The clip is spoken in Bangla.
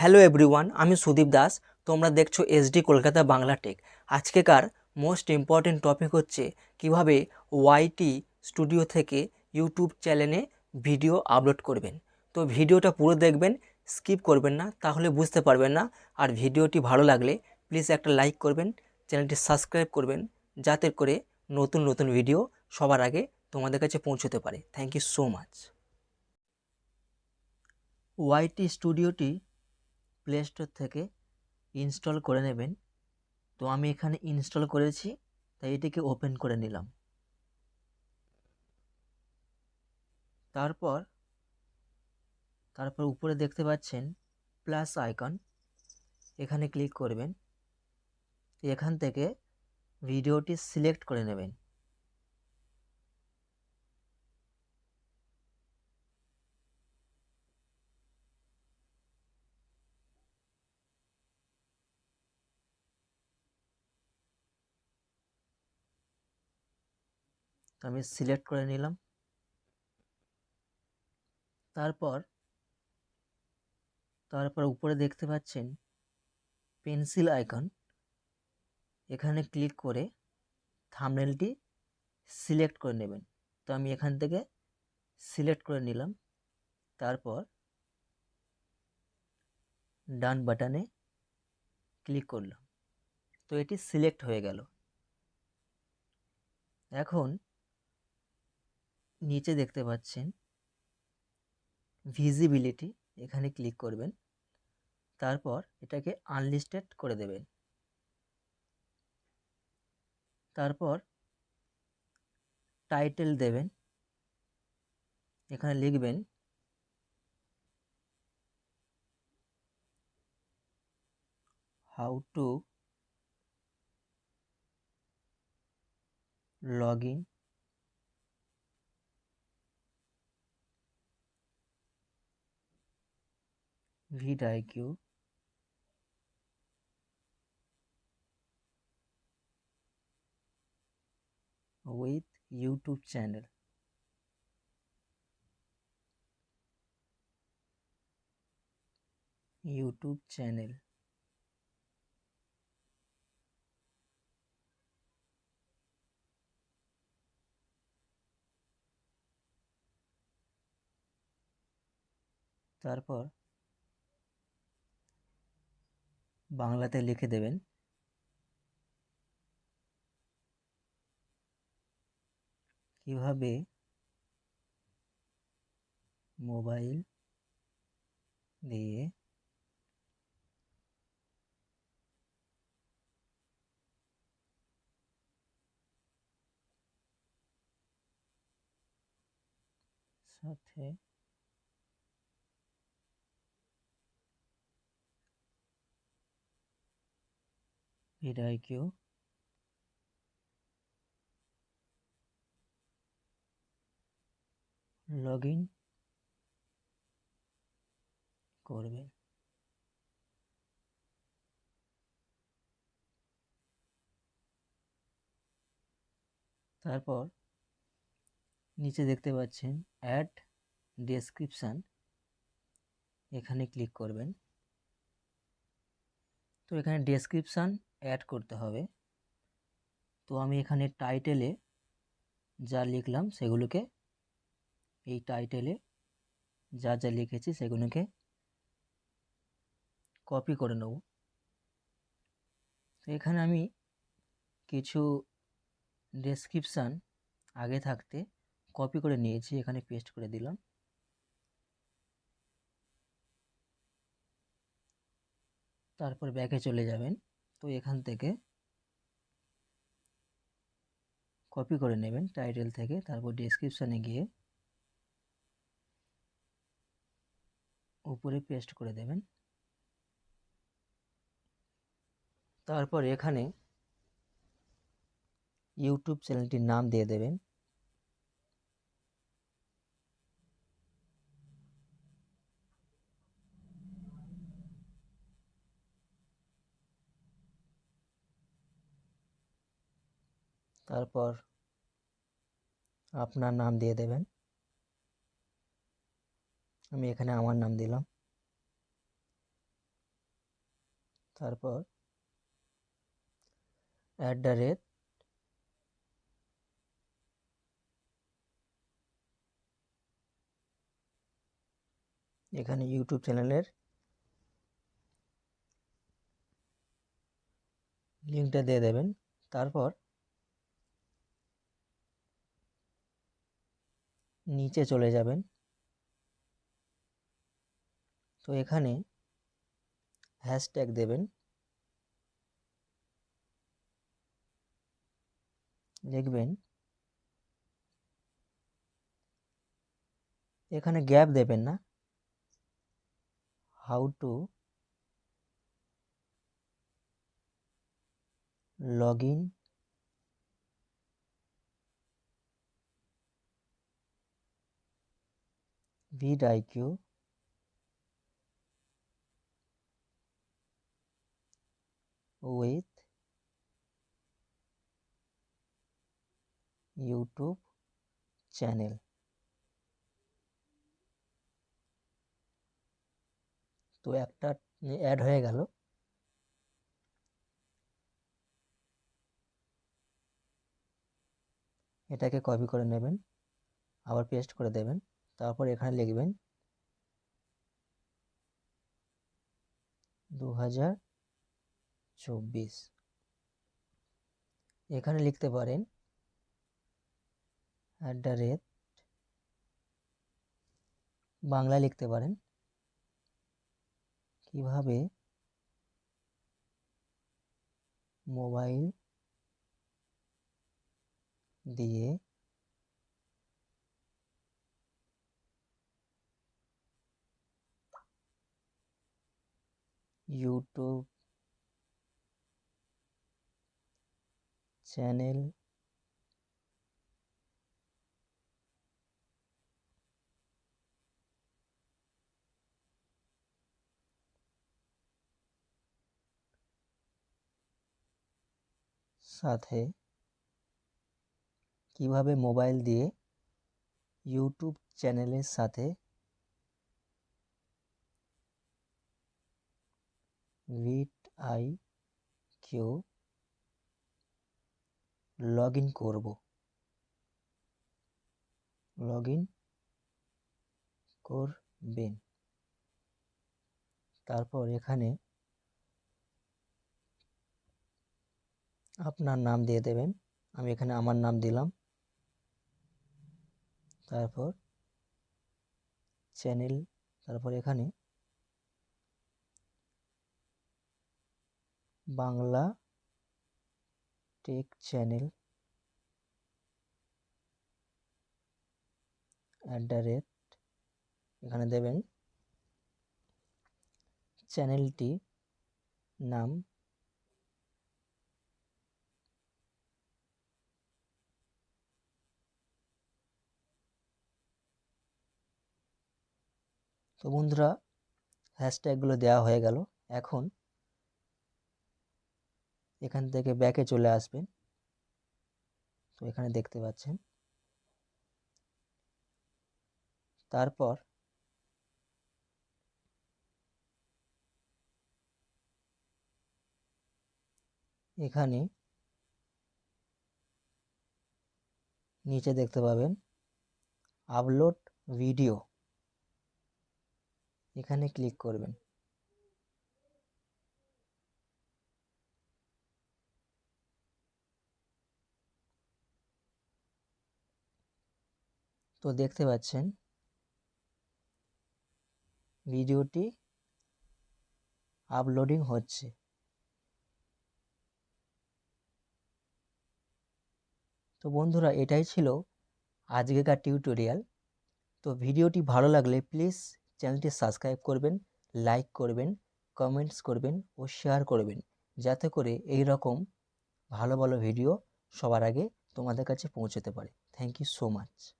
হ্যালো এভরিওয়ান আমি সুদীপ দাস। তোমরা দেখছ এসডি কলকাতা বাংলা টেক আজকেকার মোস্ট ইম্পর্টেন্ট টপিক হচ্ছে কীভাবে ওয়াইটি স্টুডিও থেকে ইউটিউব চ্যানেলে ভিডিও আপলোড করবেন। তো ভিডিওটা পুরো দেখবেন স্কিপ করবেন না, তাহলে বুঝতে পারবেন না। আর ভিডিওটি ভালো লাগলে প্লিজ একটা লাইক করবেন চ্যানেলটি সাবস্ক্রাইব করবেন, যাতে করে নতুন নতুন ভিডিও সবার আগে তোমাদের কাছে পৌঁছতে পারে। Thank you so much YT স্টুডিওটি play store থেকে ইনস্টল করে নেবেন। তো আমি এখানে ইনস্টল করেছি, তাই এটিকে ওপেন করে নিলাম। তারপর তারপর উপরে দেখতে পাচ্ছেন প্লাস আইকন এখানে ক্লিক করবেন। এখান থেকে ভিডিওটি সিলেক্ট করে নেবেন। তো আমি সিলেক্ট করে নিলাম। তারপর তারপর উপরে দেখতে পাচ্ছেন পেন্সিল আইকন এখানে ক্লিক করে থামনেলটি সিলেক্ট করে নেবেন। তো আমি এখান থেকে সিলেক্ট করে নিলাম। তারপর ডান বাটনে ক্লিক করলাম। তো এটি সিলেক্ট হয়ে গেল। এখন নিচে দেখতে পাচ্ছেন ভিজিবিলিটি এখানে ক্লিক করবেন। তারপর এটাকে আনলিস্টেড করে দেবেন। তারপর টাইটেল দেবেন। এখানে লিখবেন how to log in vidIQ with YouTube channel. YouTube channel. তারপর বাংলাতে লিখে দেবেন। কীভাবে মোবাইল দিয়ে সাথে vidIQ লগ ইন করবেন তারপর নিচে দেখতে পাচ্ছেন অ্যাড ডেসক্রিপশান এখানে ক্লিক করবেন। তো এখানে ডেসক্রিপশান অ্যাড করতে হবে। তো আমি এখানে টাইটেলে যা লিখলাম সেগুলোকে, এই টাইটেলে যা যা লিখেছি সেগুলোকে কপি করে নেব। তো এখানে আমি কিছু ডেসক্রিপশান আগে থাকতে কপি করে নিয়েছি, এখানে পেস্ট করে দিলাম। তারপর ব্যাকে চলে যাবেন। তো এখান থেকে কপি করে নেবেন টাইটেল থেকে, তারপর ডিসক্রিপশানে গিয়ে উপরে পেস্ট করে দেবেন। তারপর এখানে ইউটিউব চ্যানেলটির নাম দিয়ে দেবেন। তারপর আপনার নাম দিয়ে দেবেন। আমি এখানে আমার নাম দিলাম। তারপর অ্যাট দ্য রেট এখানে ইউটিউব চ্যানেলের লিঙ্কটা দিয়ে দেবেন। তারপর নিচে চলে যাবেন। তো এখানে হ্যাশট্যাগ দেবেন। লিখবেন, এখানে গ্যাপ দেবেন না। How to log in vidIQ with YouTube channel তো একটা অ্যাড হয়ে গেল। এটাকে কপি করে নেবেন, আবার পেস্ট করে দেবেন। তারপর এখানে লিখবেন দু হাজার চব্বিশ। এখানে লিখতে পারেন অ্যাট দ্য রেট বাংলা লিখতে পারেন কীভাবে মোবাইল দিয়ে ইউটিউব চ্যানেল সাথে কীভাবে মোবাইল দিয়ে ইউটিউব চ্যানেলের সাথে ভিট আই কিউ লগ ইন করব। লগ ইন করবেন। তারপর এখানে আপনার নাম দিয়ে দেবেন। আমি এখানে আমার নাম দিলাম। তারপর চ্যানেল তারপর এখানে Bangla tech channel at the rate এখানে দেবেন চ্যানেলটি নাম তো বন্ধুরা হ্যাশট্যাগুলো দেওয়া হয়ে গেল। এখন এখান থেকে ব্যাকে চলে আসবেন। তো এখানে দেখতে পাচ্ছেন। তারপর এখানে নিচে দেখতে পাবেন আপলোড ভিডিও এখানে ক্লিক করবেন। তো দেখতে পাচ্ছেন। ভিডিওটি আপলোডিং হচ্ছে। তো বন্ধুরা, এটাই ছিল আজকেকার টিউটোরিয়াল। তো ভিডিওটি ভালো লাগলে প্লিজ চ্যানেলটি সাবস্ক্রাইব করবেন, লাইক করবেন, কমেন্টস করবেন ও শেয়ার করবেন। যাতে করে এই রকম ভালো ভালো ভিডিও সবার আগে তোমাদের কাছে পৌঁছতে পারে। Thank you so much.